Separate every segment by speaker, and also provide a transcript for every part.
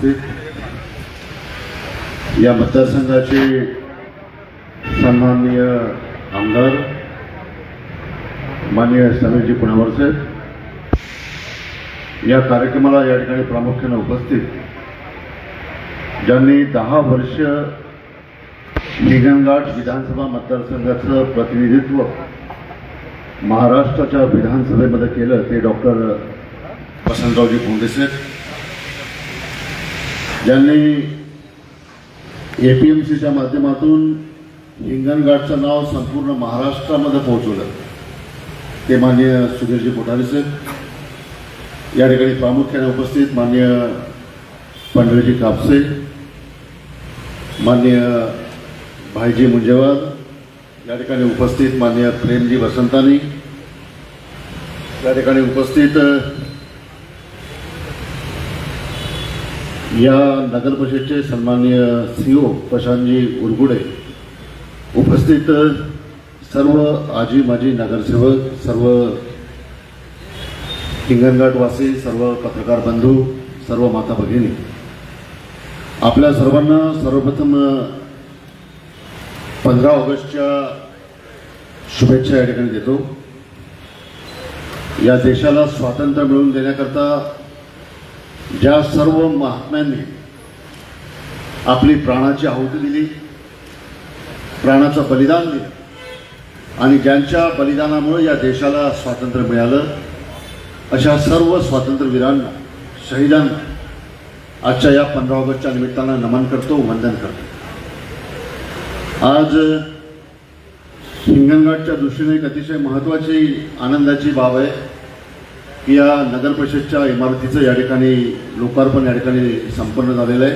Speaker 1: उपस्थित या मतदारसंघाचे सन्माननीय आमदार माननीय समीरजी पुण्यावरचे या कार्यक्रमाला या ठिकाणी प्रामुख्याने उपस्थित ज्यांनी दहा वर्ष हिंगणघाट विधानसभा मतदारसंघाचं प्रतिनिधित्व महाराष्ट्राच्या विधानसभेमध्ये केलं ते डॉक्टर वसंतरावजी फोंडेसाहेब ज्यांनी एपीएमसीच्या माध्यमातून हिंगणघाटचं नाव संपूर्ण महाराष्ट्रामध्ये पोहोचवलं. ते माननीय सुधीरजी कोठारे साहेब. या ठिकाणी प्रामुख्याने उपस्थित माननीय पंढरीजी कापसे माननीय भाईजी मुंजेवार या ठिकाणी उपस्थित माननीय प्रेमजी वसंतानी या ठिकाणी उपस्थित या नगर परिषदेचे सन्माननीय ओ प्रशांतजी उरगुडे उपस्थित सर्व आजी माजी नगरसेवक सर्व हिंगणघाटवासी सर्व पत्रकार बंधू सर्व माता भगिनी आपल्या सर्वांना सर्वप्रथम पंधरा ऑगस्टच्या शुभेच्छा या ठिकाणी देतो. या देशाला स्वातंत्र्य मिळवून देण्याकरता ज्या सर्व महात्म्यांनी आपली प्राणाची आहुती दिली प्राणाचं बलिदान दिलं आणि ज्यांच्या बलिदानामुळे या देशाला स्वातंत्र्य मिळालं अशा सर्व स्वातंत्र्यवीरांना शहीदांना आजच्या या पंधरा ऑगस्टच्या निमित्तानं नमन करतो वंदन करतो. आज हिंगणघाटच्या दृष्टीने एक अतिशय महत्त्वाची आनंदाची बाब आहे. की या नगर परिषदच्या इमारतीचं या ठिकाणी लोकार्पण या ठिकाणी संपन्न झालेलं आहे.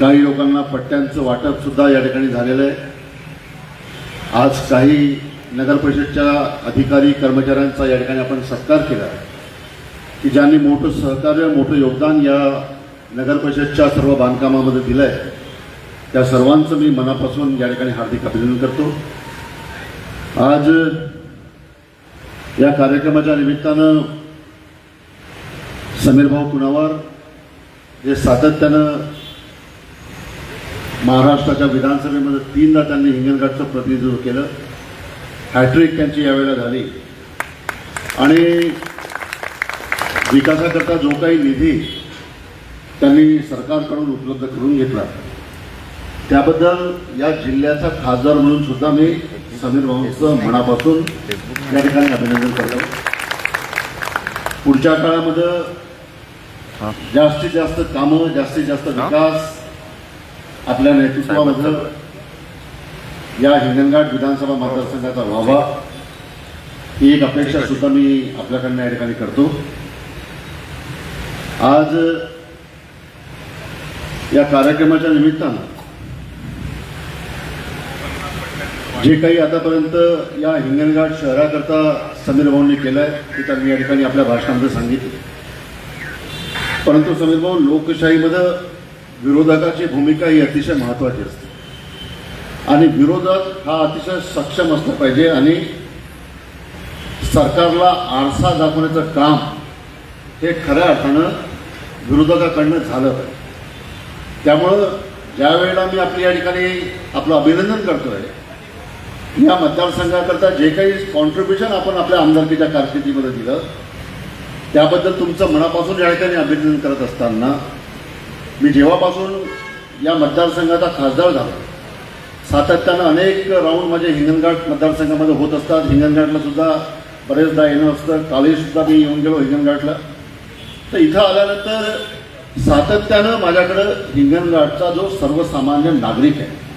Speaker 1: काही लोकांना पट्ट्यांचं वाटप सुद्धा या ठिकाणी झालेलं आहे. आज काही नगर परिषदच्या अधिकारी कर्मचाऱ्यांचा या ठिकाणी आपण सत्कार केला की ज्यांनी मोठं सहकार्य मोठं योगदान या नगर परिषदच्या सर्व बांधकामामध्ये दिलं आहे त्या सर्वांचं मी मनापासून या ठिकाणी हार्दिक अभिनंदन करतो. आज या कार्यक्रमाच्या निमित्तानं समीरभाऊ कुणावार जे सातत्यानं महाराष्ट्राच्या विधानसभेमध्ये तीनदा त्यांनी हिंगणघाटचं प्रतिनिधित्व केलं. हॅट्रिक त्यांची यावेळेला झाली. आणि विकासाकरता जो काही निधी त्यांनी सरकारकडून उपलब्ध करून घेतला त्याबद्दल या जिल्ह्याचा खासदार म्हणून सुद्धा मी समीर भाऊंचं मनापासून या ठिकाणी अभिनंदन करतो. पुढच्या काळामध्ये जास्तीत जास्त कामं जास्तीत जास्त विकास आपल्या नेतृत्वामध्ये या हिंगणघाट विधानसभा मतदारसंघाचा व्हावा. ही एक अपेक्षा सुद्धा मी आपल्याकडनं या ठिकाणी करतो. आज या कार्यक्रमाच्या निमित्तानं जे काही आतापर्यंत या हिंगणघाट शहराकरता समीर भाऊंनी केलं आहे ते त्यांनी या ठिकाणी आपल्या भाषणामध्ये सांगितलं. परंतु समीर भाऊ लोकशाहीमध्ये विरोधकाची भूमिका ही अतिशय महत्त्वाची असते. आणि विरोधक हा अतिशय सक्षम असला पाहिजे आणि सरकारला आरसा दाखवण्याचं काम हे खऱ्या अर्थानं विरोधकाकडनं झालं पाहिजे. त्यामुळं ज्या वेळेला मी आपली या ठिकाणी आपलं अभिनंदन करतो आहे या मतदारसंघाकरता जे काही कॉन्ट्रीब्युशन आपण आपल्या आमदारकीच्या कारकिर्दीमध्ये दिलं त्याबद्दल तुमचं मनापासून या ठिकाणी अभिनंदन करत असताना मी जेव्हापासून या मतदारसंघाचा खासदार झालो सातत्यानं अनेक राऊंड माझे हिंगणघाट मतदारसंघामध्ये होत असतात. हिंगणघाटला सुद्धा बरेचदा येणं असतं. कालहीसुद्धा मी येऊन गेलो हिंगणघाटला. तर इथं आल्यानंतर सातत्यानं माझ्याकडं हिंगणघाटचा जो सर्वसामान्य नागरिक आहे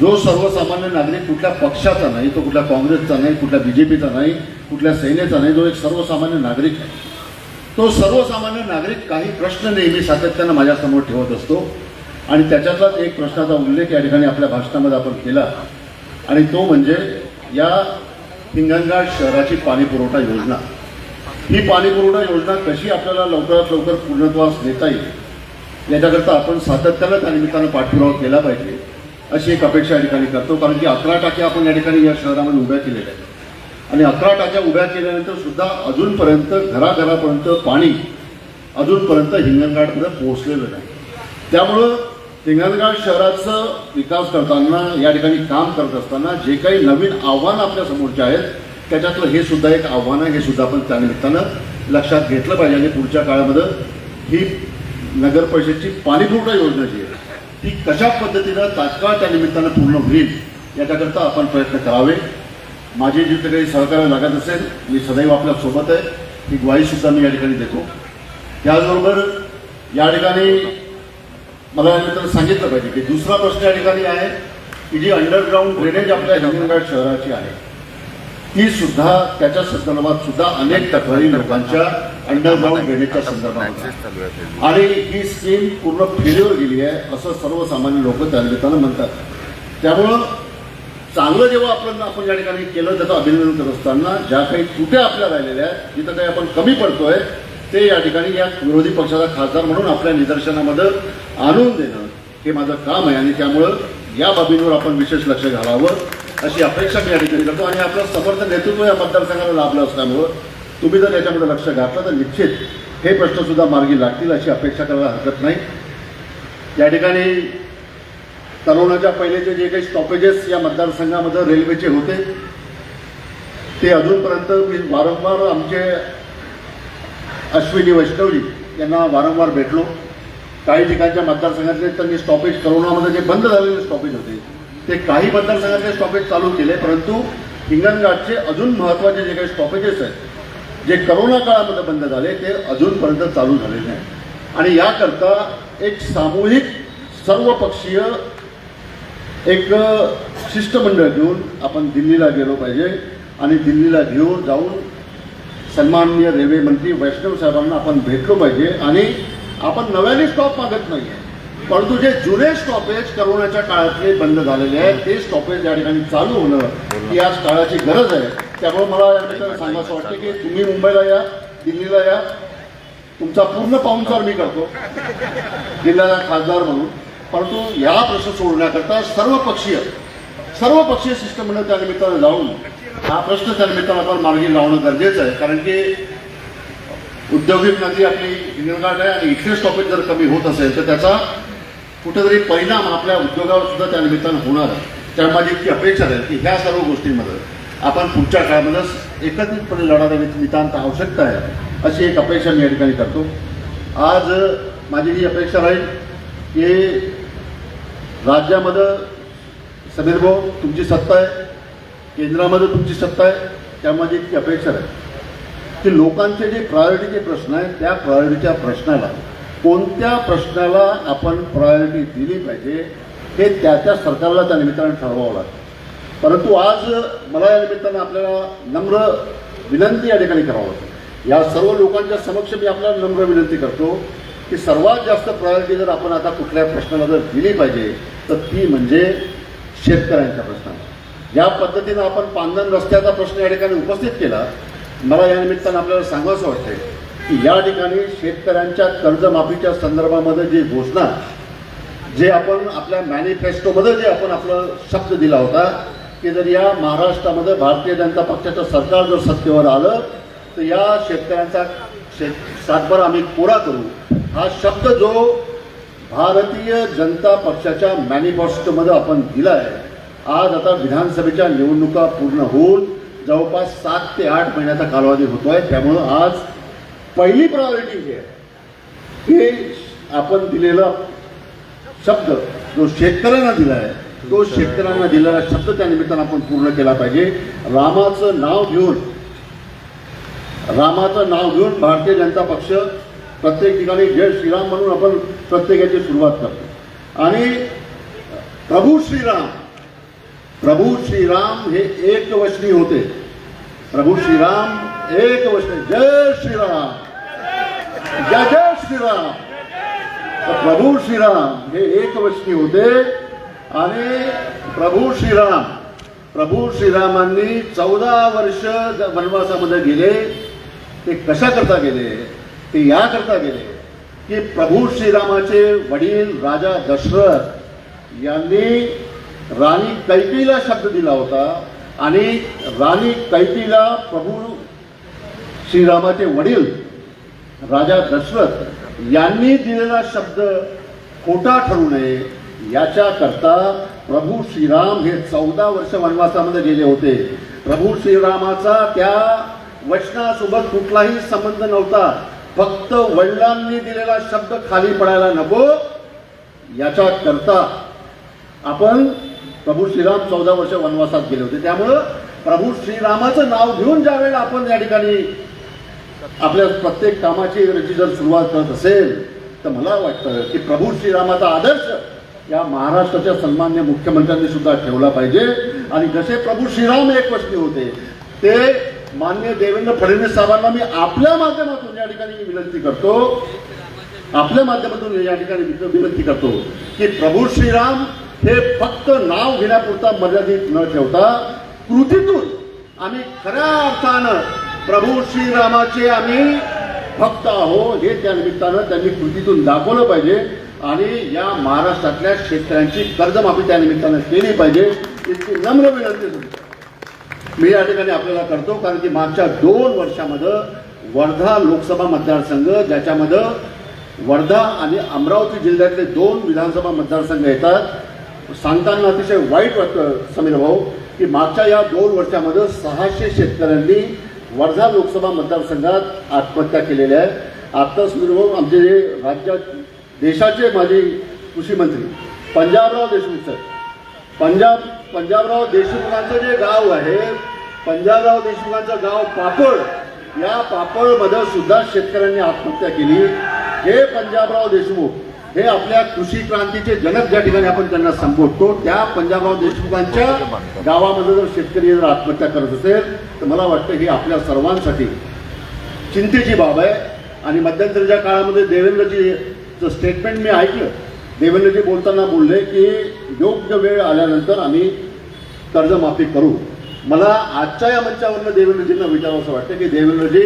Speaker 1: जो सर्वसामान्य नागरिक कुठल्या पक्षाचा नाही तो कुठल्या काँग्रेसचा नाही कुठल्या बी जे पीचा नाही कुठल्या सेनेचा नाही जो एक सर्वसामान्य नागरिक आहे. तो सर्वसामान्य नागरिक काही प्रश्न नेहमी सातत्यानं माझ्यासमोर ठेवत असतो आणि त्याच्यातलाच एक प्रश्नाचा उल्लेख या ठिकाणी आपल्या भाषणामध्ये आपण केला. आणि तो म्हणजे या हिंगणघाट शहराची पाणीपुरवठा योजना. ही पाणीपुरवठा योजना कशी आपल्याला लवकरात लवकर पूर्णत्वास नेता येईल याच्याकरता आपण सातत्यानं त्या निमित्तानं पाठपुरावा केला पाहिजे. अशी एक अपेक्षा या ठिकाणी करतो. कारण की अकरा टाक्या आपण या ठिकाणी या शहरामध्ये उभ्या केलेल्या आहेत. आणि अकरा टाक्या उभ्या केल्यानंतर सुद्धा अजूनपर्यंत घराघरापर्यंत पाणी अजूनपर्यंत हिंगणघाटमध्ये पोहोचलेलं नाही. त्यामुळं हिंगणघाट शहराचं विकास करताना या ठिकाणी काम करत असताना जे काही नवीन आव्हानं आपल्या समोरचे आहेत त्याच्यातलं हे सुद्धा एक आव्हान आहे. हे सुद्धा आपण त्यानिमित्तानं लक्षात घेतलं पाहिजे. आणि पुढच्या काळामध्ये ही नगर परिषदची पाणीपुरवठा योजना जी आहे ती कशा पद्धतीनं तात्काळ त्या निमित्तानं पूर्ण होईल याच्याकरता आपण प्रयत्न करावे. माझे जिथे काही सहकार्य लागत असेल मी सदैव आपल्यासोबत आहे. ही ग्वाहीसुद्धा मी या ठिकाणी देतो. त्याचबरोबर या ठिकाणी मला या सांगितलं पाहिजे की दुसरा प्रश्न या ठिकाणी आहे की जी अंडरग्राऊंड ड्रेनेज आपल्या हिंगणघाट शहराची आहे. ती सुद्धा त्याच्या संदर्भात सुद्धा अनेक तक्रारी लोकांच्या अंडरग्राऊंड घेण्याच्या संदर्भात आणि ही स्कीम पूर्ण फेल्युअर गेली आहे असं सर्वसामान्य लोक त्या निमित्तानं म्हणतात. त्यामुळं चांगलं जेव्हा आपण आपण या ठिकाणी केलं त्याचं अभिनंदन करत असताना ज्या काही तुट्या आपल्या राहिलेल्या आहेत जिथं काही आपण कमी पडतोय ते या ठिकाणी या विरोधी पक्षाचा खासदार म्हणून आपल्या निदर्शनामध्ये आणून देणं हे माझं काम आहे. आणि त्यामुळं या बाबींवर आपण विशेष लक्ष घालावं. अशी अपेक्षा मी या ठिकाणी करतो आणि आपलं समर्थन नेतृत्व या मतदारसंघाला लाभलं असल्यामुळं तुम्ही जर याच्यामध्ये लक्ष घातलं तर निश्चित हे प्रश्नसुद्धा मार्गी लागतील अशी अपेक्षा करायला हरकत नाही. या ठिकाणी तरुणाच्या पहिलेचे जे काही स्टॉपेजेस या मतदारसंघामध्ये रेल्वेचे होते ते अजूनपर्यंत मी वारंवार आमचे अश्विनी वैष्णवजी यांना वारंवार भेटलो. काही ठिकाणच्या मतदारसंघातले त्यांनी स्टॉपेज करोनामध्ये जे बंद झालेले स्टॉपेज होते ते काही मतदारसंघातले स्टॉपेज चालू केले परंतु हिंगणघाटचे अजून महत्त्वाचे जे काही स्टॉपेजेस आहेत जे करोना काळामध्ये बंद झाले ते अजूनपर्यंत चालू झालेले नाही. आणि याकरता एक सामूहिक सर्वपक्षीय एक शिष्टमंडळ घेऊन आपण दिल्लीला गेलो पाहिजे आणि दिल्लीला घेऊन जाऊन सन्माननीय रेल्वे मंत्री वैष्णव साहेबांना आपण भेटलो पाहिजे आणि आपण नव्याने स्टॉप मागत नाही आहे परंतु जे जुने स्टॉपेज करोनाच्या काळातले बंद झालेले आहेत. ते स्टॉपेज या ठिकाणी चालू होणं ही आज काळाची गरज आहे. त्यामुळे मला या ठिकाणी सांगायचं वाटतं की तुम्ही मुंबईला या दिल्लीला या. तुमचा पूर्ण पाहुणचार मी करतो. जिल्ह्याचा खासदार म्हणून. परंतु या प्रश्न सोडण्याकरता सर्वपक्षीय सर्वपक्षीय शिष्टमंडळ त्या निमित्तानं जाऊन हा प्रश्न त्या निमित्तानं आपण मार्गी लावणं गरजेचं आहे. कारण की औद्योगिक नदी आपली हिंगणघाट आहे आणि इथले स्टॉपेज जर कमी होत असेल तर त्याचा कुठेतरी परिणाम आपल्या उद्योगावर सुद्धा त्या निमित्तानं होणार आहे. त्यामुळे माझी इतकी अपेक्षा आहे की ह्या सर्व गोष्टींमध्ये आपण पुढच्या काळामध्ये एकत्रितपणे लढा नितांत आवश्यकता आहे अशी एक अपेक्षा मी या ठिकाणी करतो. आज माझी ही अपेक्षा राहील की राज्यामध्ये समीर भाऊ तुमची सत्ता आहे केंद्रामध्ये तुमची सत्ता आहे त्यामध्ये इतकी अपेक्षा आहे की लोकांचे जे प्रायोरिटीचे प्रश्न आहेत त्या प्रायोरिटीच्या प्रश्नाला कोणत्या प्रश्नाला आपण प्रायोरिटी दिली पाहिजे हे त्या त्या सरकारला त्या निमित्तानं ठरवावं लागतं. परंतु आज मला या निमित्तानं आपल्याला नम्र विनंती या ठिकाणी करावं लागतं. या सर्व लोकांच्या समक्ष मी आपल्याला नम्र विनंती करतो की सर्वात जास्त प्रायोरिटी जर आपण आता कुठल्या प्रश्नाला जर दिली पाहिजे तर ती म्हणजे शेतकऱ्यांच्या प्रश्नाला. ज्या पद्धतीनं आपण पांधन रस्त्याचा प्रश्न या ठिकाणी उपस्थित केला. मला या निमित्तानं आपल्याला सांगावंसं वाटतंय की या ठिकाणी शेतकऱ्यांच्या कर्जमाफीच्या संदर्भामध्ये जी घोषणा जे आपण आपल्या मॅनिफेस्टोमध्ये जे आपण आपलं शब्द दिला होता की जर या महाराष्ट्रामध्ये भारतीय जनता पक्षाचं सरकार जर सत्तेवर आलं तर या शेतकऱ्यांचा शेत सातबारा आम्ही पुरा करू. हा शब्द जो भारतीय जनता पक्षाच्या मॅनिफेस्टोमध्ये आपण दिला आहे आज आता विधानसभेच्या निवडणुका पूर्ण होऊन जवळपास सात ते आठ महिन्याचा कालावधी होतो आहे त्यामुळं आज पहिली प्रायोरिटी जी आहे की आपण दिलेला शब्द जो शेतकऱ्यांना दिला आहे तो शेतकऱ्यांना दिलेला शब्द त्या निमित्तानं आपण पूर्ण केला पाहिजे. रामाचं नाव घेऊन रामाचं नाव घेऊन भारतीय जनता पक्ष प्रत्येक ठिकाणी जय श्रीराम म्हणून आपण प्रत्येकाची सुरुवात करतो. आणि प्रभू श्रीराम प्रभू श्रीराम हे एक वचनी होते. प्रभू श्रीराम एक वचनी जय श्रीराम. जय जय श्रीराम प्रभू श्रीराम हे एक वचनी होते आणि प्रभू श्रीराम प्रभू श्रीरामांनी चौदा वर्ष वनवासामध्ये गेले ते कशा करता गेले ते याकरता गेले की प्रभू श्रीरामाचे वडील राजा दशरथ यांनी राणी कैकेयीला शब्द दिला होता आणि राणी कैकेयीला प्रभू श्रीरामाचे वडील राजा दशरथ यांनी दिलेला शब्द खोटा ठरू नये याच्याकरता प्रभू श्रीराम हे चौदा वर्ष वनवासामध्ये गेले होते. प्रभू श्रीरामाचा त्या वचनासोबत कुठलाही संबंध नव्हता. फक्त वडिलांनी दिलेला शब्द खाली पडायला नको याच्याकरता आपण प्रभू श्रीराम चौदा वर्ष वनवासात गेले होते. त्यामुळं प्रभू श्रीरामाचं नाव घेऊन ज्या वेळेला आपण या ठिकाणी आपल्या प्रत्येक कामाची याची जर सुरुवात करत असेल तर मला वाटतं की प्रभू श्रीरामाचा आदर्श या महाराष्ट्राच्या सन्मान्य मुख्यमंत्र्यांनी सुद्धा ठेवला पाहिजे. आणि जसे प्रभू श्रीराम एक वस्ती होते ते मान्य देवेंद्र फडणवीस साहेबांना मी आपल्या माध्यमातून या ठिकाणी विनंती करतो आपल्या माध्यमातून या ठिकाणी विनंती करतो की प्रभू श्रीराम हे फक्त नाव घेण्यापुरता मर्यादित न ठेवता कृतीतून आम्ही खऱ्या अर्थानं प्रभू श्रीरामाचे आम्ही भक्त आहो हे त्या निमित्तानं त्यांनी कृतीतून दाखवलं पाहिजे आणि या महाराष्ट्रातल्या शेतकऱ्यांची कर्जमाफी त्या निमित्तानं केली पाहिजे. इतकी नम्र विनंती मी या ठिकाणी आपल्याला करतो कारण की मागच्या दोन वर्षामध्ये वर्धा लोकसभा मतदारसंघ ज्याच्यामध्ये वर्धा आणि अमरावती जिल्ह्यातले दोन विधानसभा मतदारसंघ येतात. सांगताना अतिशय वाईट वाटतं समीर भाऊ की मागच्या या दोन वर्षामध्ये सहाशे शेतकऱ्यांनी वर्धा लोकसभा मतदारसंघात आत्महत्या केलेल्या आहे आत्ताच समीर आमचे जे राज्यात देशाचे माजी कृषी मंत्री पंजाबराव देशमुख सर. पंजाब पंजाबराव देशमुखांचं जे गाव आहे पंजाबराव देशमुखांचं गाव पापड या पापडमध्ये सुद्धा शेतकऱ्यांनी आत्महत्या केली. हे पंजाबराव देशमुख हे आपल्या कृषी क्रांतीचे जनक ज्या ठिकाणी आपण त्यांना संबोधतो त्या पंजाबराव देशमुखांच्या गावामध्ये जर शेतकरी जर आत्महत्या करत असेल तर मला वाटतं ही आपल्या सर्वांसाठी चिंतेची बाब आहे. आणि मध्यंतरीच्या काळामध्ये देवेंद्रजीचं स्टेटमेंट मी ऐकलं देवेंद्रजी बोलताना बोलले की योग्य वेळ आल्यानंतर आम्ही कर्जमाफी करू. मला आजच्या या मंचावरनं देवेंद्रजींना विचारावं असं वाटतं की देवेंद्रजी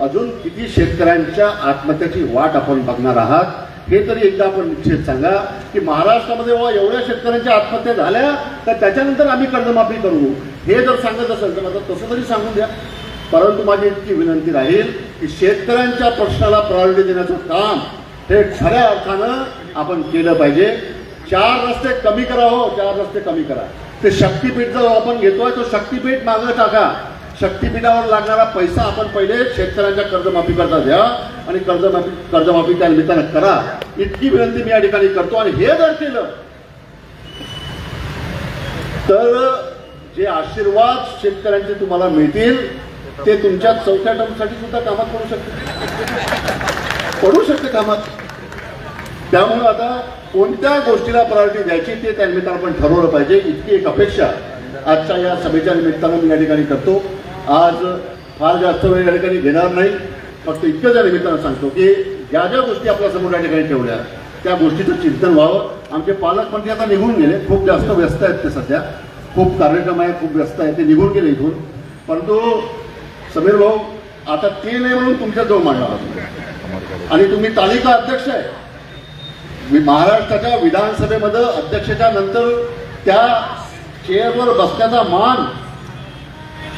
Speaker 1: अजून किती शेतकऱ्यांच्या आत्महत्याची वाट आपण बघणार आहात? हे तरी एकदा आपण निश्चित सांगा की महाराष्ट्रामध्ये एवढ्या शेतकऱ्यांच्या आत्महत्या झाल्या तर त्याच्यानंतर आम्ही कर्जमाफी करू. हे जर सांगत असेल तर आता तसं तरी सांगून द्या. परंतु माझी इतकी विनंती राहील की शेतकऱ्यांच्या प्रश्नाला प्रायोरिटी देण्याचं काम हे खऱ्या अर्थानं आपण केलं पाहिजे. चार रस्ते कमी करा हो चार रस्ते कमी करा. ते शक्तीपीठ जो आपण घेतोय तो शक्तीपीठ मागं टाका. शक्तीपीठावर लागणारा पैसा आपण पहिले शेतकऱ्यांच्या कर्जमाफी करता द्या आणि कर्जमाफी कर्जमाफी त्या निमित्तानं करा. इतकी विनंती मी या ठिकाणी करतो आणि हे जर केलं तर जे आशीर्वाद शेतकऱ्यांचे तुम्हाला मिळतील ते तुमच्या चौथ्या टर्मसाठी सुद्धा कामात पडू शकते पडू शकते कामात. त्यामुळे आता कोणत्या गोष्टीला प्रायोरिटी द्यायची ते त्या निमित्तानं आपण ठरवलं पाहिजे. इतकी एक अपेक्षा आजच्या या सभेच्या निमित्तानं मी या ठिकाणी करतो. आज फार जास्त वेळ या ठिकाणी घेणार नाही. फक्त इतकं त्या निमित्तानं सांगतो की ज्या ज्या गोष्टी आपल्यासमोर या ठिकाणी ठेवल्या त्या गोष्टीचं चिंतन व्हावं. आमचे पालकमंत्री आता निघून गेले. खूप जास्त व्यस्त आहेत ते सध्या. खूप कार्यक्रम आहे खूप व्यस्त आहे ते निघून गेले इथून. परंतु समीर भाऊ आता ते नाही म्हणून तुमच्याजवळ मांडला होता आणि तुम्ही तालिका अध्यक्ष आहे. मी महाराष्ट्राच्या विधानसभेमध्ये अध्यक्षाच्या नंतर त्या चेअरवर बसण्याचा मान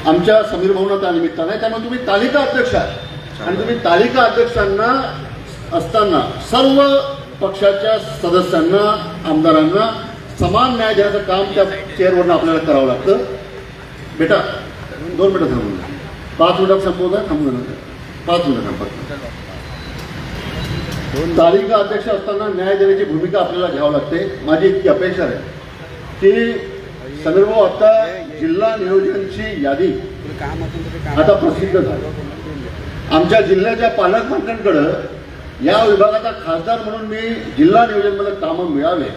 Speaker 1: आमच्या समीर भाऊंना त्या निमित्तानं. आहे त्यामुळे तुम्ही तालिका अध्यक्ष आहे आणि तुम्ही तालिका अध्यक्षांना असताना सर्व पक्षाच्या सदस्यांना आमदारांना समान न्याय देण्याचं काम त्या चेअरवरनं आपल्याला करावं लागतं. बेटा दोन मिनटं थांबून पाच मिनिटात संपवता थांबून पाच मिनिटं थांबत तालिका अध्यक्ष असताना न्याय देण्याची भूमिका आपल्याला घ्यावी लागते. माझी इतकी अपेक्षा आहे की समीर आता जिल्हा नियोजनची यादी आता प्रसिद्ध झाली. आमच्या जिल्ह्याच्या पालकमंत्र्यांकडं या विभागाचा खासदार म्हणून मी जिल्हा नियोजनमध्ये कामं मिळावे.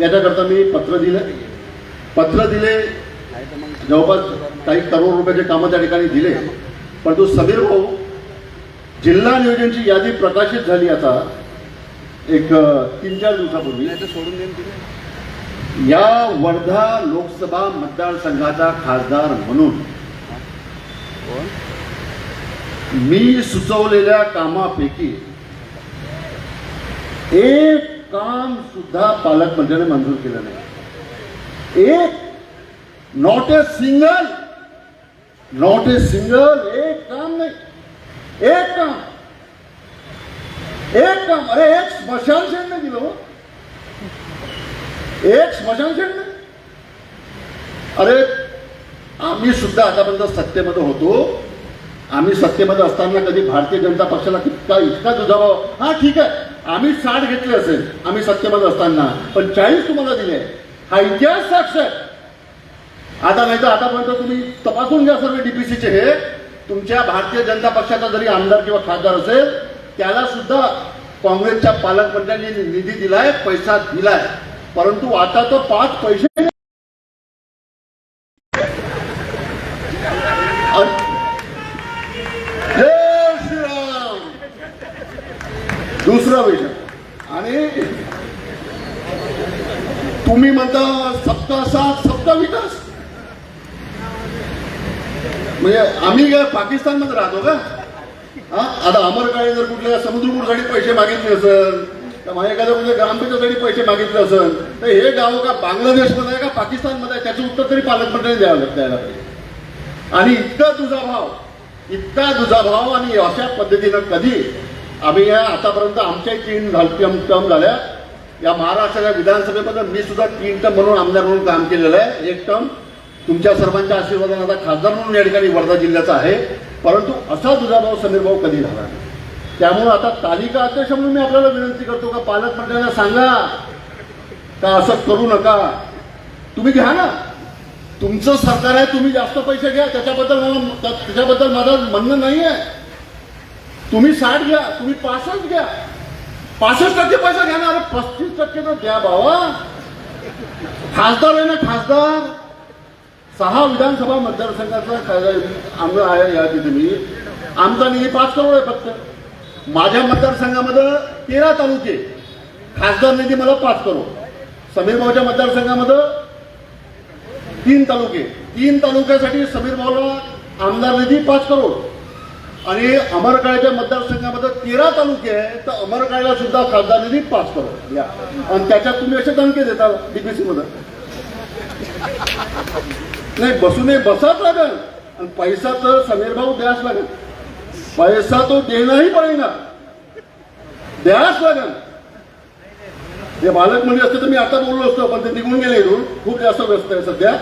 Speaker 1: याच्याकरता मी पत्र दिलं. पत्र दिले. जवळपास काही करोड रुपयाचे कामं त्या ठिकाणी दिले. परंतु समीर भाऊ जिल्हा नियोजनची यादी प्रकाशित झाली आता एक तीन चार दिवसापूर्वी. या वर्धा लोकसभा मतदारसंघाचा खासदार म्हणून मी सुचवलेल्या कामापैकी एक काम सुद्धा पालकमंत्र्याने मंजूर केलं नाही. एक not a single not a single एक काम नाही. एक काम. एक काम. अरे एक स्मशान शेड नाही दिलं हो. एक स्मशान शेड नाही अरे आम्ही सुद्धा आतापर्यंत सत्तेमध्ये होतो. आम्ही सत्तेमध्ये असताना कधी भारतीय जनता पक्षाला कितका इतका दुजाभाव हा ठीक आहे. आम्ही साठ घेतले असेल आम्ही सत्तेमध्ये असताना. पण चाळीस तुम्हाला दिले. हा इतिहास साक्ष आहे आता नाही तर आतापर्यंत तुम्ही तपासून घ्या सर्व डीपीसीचे हे. तुमच्या भारतीय जनता पक्षाचा जरी आमदार किंवा खासदार असेल त्याला सुद्धा काँग्रेसच्या पालकमंत्र्यांनी निधी दिलाय पैसा दिलाय. परंतु आता तो पाच पैसे तुम्ही म्हणता सबका साथ सबका विकास. म्हणजे आम्ही काय पाकिस्तानमध्ये राहतो का? हा? आता अमरकाळे जर कुठल्या समुद्रपूरसाठी पैसे मागितले असेल तर माझ्या एखाद्या कुठल्या ग्रामपंचायतसाठी पैसे मागितले असेल तर हे गाव का बांगलादेशमध्ये आहे का पाकिस्तानमध्ये आहे त्याचं उत्तर तरी पालकमंत्र्यांनी द्यावं लागतं द्यायला पाहिजे. आणि इतका तुझा भाव इतका तुझा भाव आणि अशा पद्धतीनं कधी आम्ही या आतापर्यंत आमच्या तीन टर्म टर्म झाल्या. या महाराष्ट्राच्या विधानसभेमध्ये मी सुद्धा तीन टर्म म्हणून आमदार म्हणून काम केलेलं आहे. एक टर्म तुमच्या सर्वांच्या आशीर्वादाने आता खासदार म्हणून या ठिकाणी वर्धा जिल्ह्याचा आहे. परंतु असा तुझा भाऊ समीर भाऊ कधी झाला नाही. आता तालिका अध्यक्ष म्हणून मी आपल्याला विनंती करतो का पालकमंत्र्यांना सांगा का असं करू नका. तुम्ही घ्या ना. तुमचं सरकार आहे तुम्ही जास्त पैसे घ्या. त्याच्याबद्दल मला त्याच्याबद्दल माझं म्हणणं नाही आहे तुम्ही साठ घ्या तुम्ही पासच घ्या. पासष्ट टक्के पैसा घ्या ना अरे पस्तीस टक्के तर द्या बाबा खासदार आहे ना खासदार. सहा विधानसभा मतदारसंघाचा खासदार आमदार आहे या तिथे मी. आमचा निधी पाच करोड आहे फक्त. माझ्या मतदारसंघामध्ये तेरा तालुके. खासदार निधी मला पाच करोड. समीर भाऊच्या मतदारसंघामध्ये तीन तालुके. तीन तालुक्यासाठी समीर भाऊला आमदार निधी पाच करोड. आणि अमरकाळ्याच्या मतदारसंघामध्ये तेरा तालुके आहे तर अमरकाळ्याला सुद्धा खासदार निधी पाच करोड या. आणि त्याच्यात तुम्ही असे दणके देता डीपीसी मध्ये. नाही बसू नये बसाच लागेल. आणि पैसा तर समीर भाऊ द्यास लागेल. पैसा तो देणंही पडेना. द्यास लागेल. हे बालक म्हणजे असते तर मी आता बोललो असतो पण ते निघून गेले खूप जास्त व्यस्त आहे सध्या.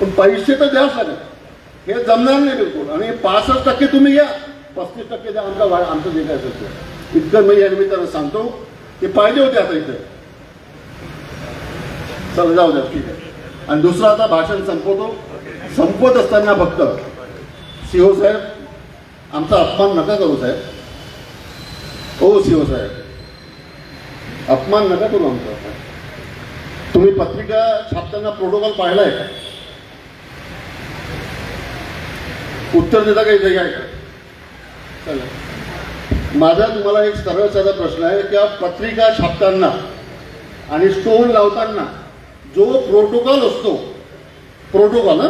Speaker 1: पण पैसे तर द्यास लागेल. हे जमणार नाही बिलकुल. आणि पासष्ट टक्के तुम्ही घ्या. पस्तीस टक्के द्या आमचा वाढ आमचं जे काय असतं इतकं मी या निमित्तानं सांगतो. ते पाहिजे होते आता इथं. चल जाऊ द्या ठीक आहे. आणि दुसरं आता भाषण संपवतो. संपवत असताना फक्त सीओ साहेब आमचा अपमान नका करू साहेब. हो सीओ साहेब. अपमान नका करू आमचा. तुम्ही पत्रिका छापताना प्रोटोकॉल पाहिलाय का? उत्तर देता काही काही आहे का? माझा तुम्हाला एक सरळ साधा प्रश्न आहे की पत्रिका छापताना आणि स्टोन लावताना जो प्रोटोकॉल असतो प्रोटोकॉल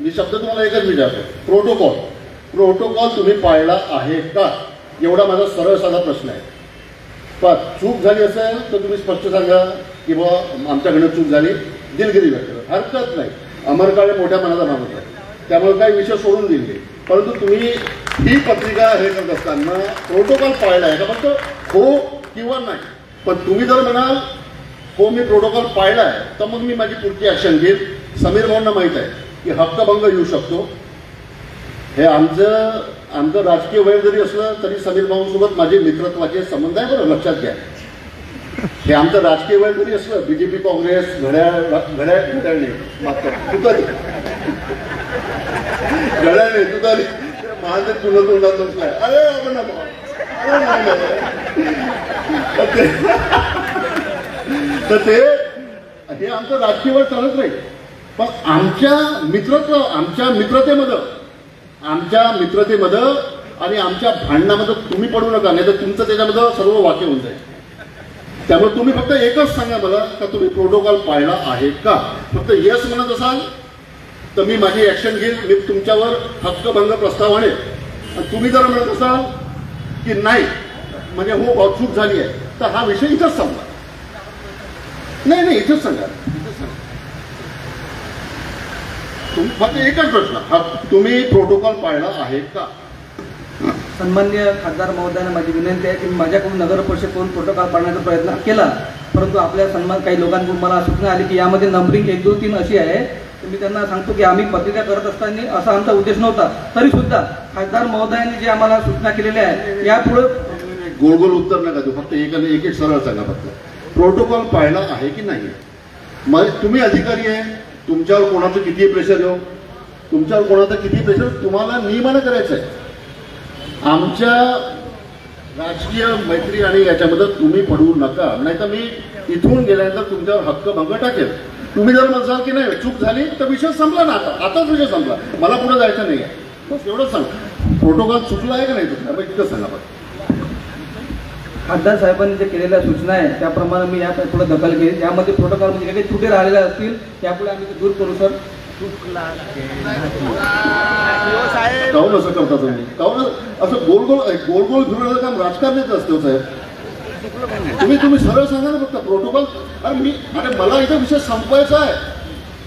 Speaker 1: मी शब्द तुम्हाला एकच विचारतो. प्रोटोकॉल प्रोटोकॉल तुम्ही पाळला आहे का? एवढा माझा सरळ साधा प्रश्न आहे. पण चूक झाली असेल तर तुम्ही स्पष्ट सांगा की बुवा आमच्याकडनं चूक झाली. दिलगिरी व्यक्त हरकत नाही. अमरकाळे मोठ्या मनाचा माणूस आहे त्यामुळे काही विषय सोडून दिले. परंतु तुम्ही ही पत्रिका हे करत असताना प्रोटोकॉल पाळला आहे का? फक्त हो किंवा नाही. पण तुम्ही जर म्हणाल हो मी प्रोटोकॉल पाळला आहे तर मग मी माझी पुढची ॲक्शन घेईल. समीर भाऊंना माहीत आहे की हक्कभंग येऊ शकतो. हे आमचं आमचं राजकीय वय जरी असलं तरी समीर भाऊंसोबत माझे मित्रत्वाचे संबंध आहे बरं लक्षात घ्या. हे आमचं राजकीय वय जरी असलं बीजेपी काँग्रेस घड्याळ घड्याळ घड्याळ नाही माफ करा तुतारी घड्याळ माझं तुला तोंडात नसलाय अरे आपण अरे तर ते- हे आमचं राजकीय चालत नाही. पण आमच्या मित्रत्व आमच्या मित्रतेमध्ये आमच्या मित्रतेमध्ये आणि आमच्या भांडणामध्ये तुम्ही पडू नका नाही तर तुमचं त्याच्यामध्ये सर्व वाक्य होऊन जाईल. त्यामुळे तुम्ही फक्त एकच सांगा मला का तुम्ही प्रोटोकॉल पाळला आहे का? फक्त यस म्हणत असाल तर मी माझी ॲक्शन घेईल मी तुमच्यावर हक्कभंग प्रस्ताव आणेल. आणि तुम्ही जर म्हणत असाल की नाही म्हणजे हो भाऊ झाली आहे तर हा विषय इथंच सांगा नाही नाही इथंच सांगा इथंच सांगा फक्त एकच प्रश्न हा तुम्ही प्रोटोकॉल पाळला आहे का?
Speaker 2: सन्मान्य खासदार महोदयांना माझी विनंती आहे की माझ्याकडून नगर परिषदकडून प्रोटोकॉल पाळण्याचा प्रयत्न केला परंतु आपल्या सन्मान काही लोकांकडून मला सूचना आली की यामध्ये नंबरिंग एक दोन तीन अशी आहे तर मी त्यांना सांगतो की आम्ही पत्रिका करत असताना असा आमचा उद्देश नव्हता. तरी सुद्धा खासदार महोदयांनी जे आम्हाला सूचना केलेल्या आहेत यापुढे
Speaker 1: गोल गोल उत्तर नका देऊ फक्त एक एक एक सरळ सांगा फक्त. प्रोटोकॉल पाळला आहे की नाही? मग तुम्ही अधिकारी आहे तुमच्यावर कोणाचं किती प्रेशर येऊ तुमच्यावर कोणाचं किती प्रेशर तुम्हाला नियमानं करायचं आहे. आमच्या राजकीय मैत्री आणि याच्यामध्ये तुम्ही पडू नका. नाही तर मी इथून गेल्यानंतर तुमच्यावर हक्क भंग टाकेल. तुम्ही जर म्हणसाल की नाही चूक झाली तर विषय संपला ना आता. आताच विषय संपला. मला पुढे जायचं नाही आहे बस एवढंच सांग प्रोटोकॉल चुकला आहे का नाही चुकला मग तिथं सांगा बघ
Speaker 2: खासदार साहेबांनी जे केलेल्या सूचना आहेत त्याप्रमाणे मी या पुढे दखल घेईन. यामध्ये प्रोटोकॉल म्हणजे काही त्रुटी राहिलेल्या असतील यापुढे आम्ही ते दूर करू सर.
Speaker 1: काहून असं करता तुम्ही? काहून असं गोल गोल गोल गोल फिरवण्याचं काम राजकारणाचं असतं हो साहेब. तुम्ही तुम्ही सरळ सांगा ना फक्त प्रोटोकॉल अरे मी अरे मला इथं विषय संपवायचा आहे.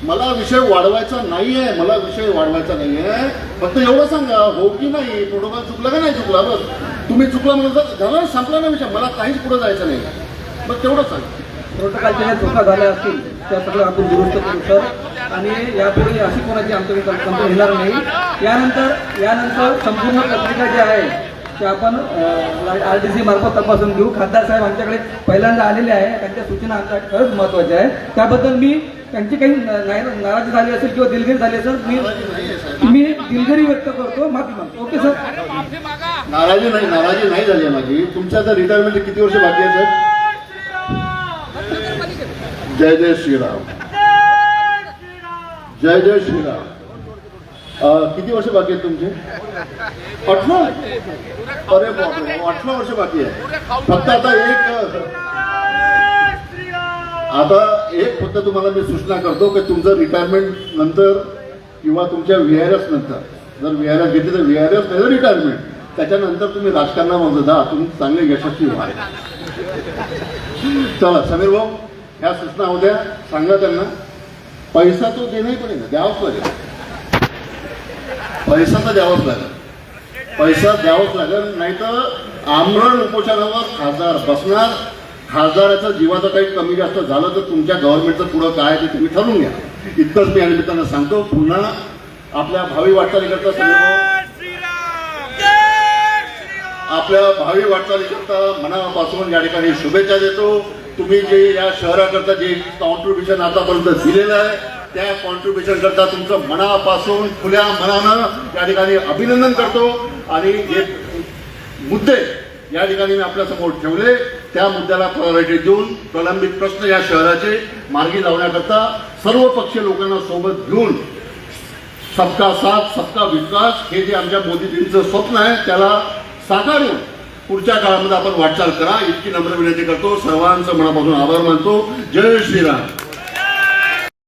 Speaker 1: मला विषय वाढवायचा नाही आहे मला विषय वाढवायचा नाही आहे फक्त एवढं सांगा. हो की नाही? प्रोटोकॉल चुकला का नाही चुकला? बस. तुम्ही चुकला म्हणजे तर झालं ना, संपला ना विषय. मला काहीच पुढे जायचं नाही. मग तेवढं सांगा.
Speaker 2: प्रोटोकॉलच्या ज्या चुका झाल्या असतील त्या सगळं आपण दुरुस्त करू सर. आणि यापुढे अशी कोणाची आमच्याकडे कंप्लेंट येणार नाही. यानंतर यानंतर संपूर्ण पत्रिका जी आहे त्या आपण आर टी सी मार्फत तपासून घेऊ. खासदार साहेब आमच्याकडे पहिल्यांदा आलेले आहे. त्यांच्या सूचना आमच्याकडे खरंच महत्त्वाच्या आहे त्याबद्दल मी त्यांची काही नाराजी झाली असेल किंवा दिलगिरी झाली असेल मी मी दिलगिरी व्यक्त करतो. माफी मागतो. Okay sir.
Speaker 1: नाराजी नाही नाराजी नाही झाली आहे माझी. तुमच्या आता रिटायरमेंट किती वर्ष बाकी आहे साहेब? जय जय श्रीराम. जय जय श्रीराम. किती वर्ष बाकी आहेत तुमचे? अठरा? अरे बापरे हो, अठरा वर्ष बाकी आहे. फक्त आता एक आता एक फक्त तुम्हाला मी सूचना करतो की तुमचं रिटायरमेंट नंतर किंवा तुमच्या व्ही आर एस नंतर जर व्ही आर एस घेतली तर व्ही आर एस नाही रिटायरमेंट त्याच्यानंतर तुम्ही राजकारणामध्ये जा तुम्ही चांगले यशस्वी व्हाल चला समीर भाऊ ह्या सूचना होत्या सांगा त्यांना. पैसा तो देणंही पडेल ना द्यावाच लागेल पैसा तर द्यावाच लागेल. पैसा द्यावाच लागेल नाही तर आमरण उपोषणावर खासदार बसणार. खासदाराचं जीवाचं काही कमी जास्त झालं तर तुमच्या गव्हर्नमेंटचं पुढं काय ते तुम्ही ठरवून घ्या. इतकंच मी या निमित्तानं सांगतो पुन्हा आपल्या भावी वाटचालीकरता समीर आपल्या भावी वाटचालीकरता मनापासून या ठिकाणी शुभेच्छा देतो. तुम्ही जे या शहराकरता जे कॉन्ट्रीब्युशन आतापर्यंत दिलेलं आहे त्या कॉन्ट्रीब्युशन करता तुमचं मनापासून खुल्या मनानं या ठिकाणी अभिनंदन करतो. आणि जे मुद्दे या ठिकाणी मी आपल्यासमोर ठेवले. त्या मुद्द्याला प्रायोरिटी देऊन प्रलंबित प्रश्न या शहराचे मार्गी लावण्याकरता सर्व पक्षीय लोकांना सोबत घेऊन सबका साथ सबका विकास हे जे आमच्या मोदीजींचं स्वप्न आहे त्याला साकारून पुढच्या काळामध्ये आपण वाटचाल करा. इतकी नम्र विनंती करतो. सर्वांचं मनापासून आभार मानतो. जय श्रीराम.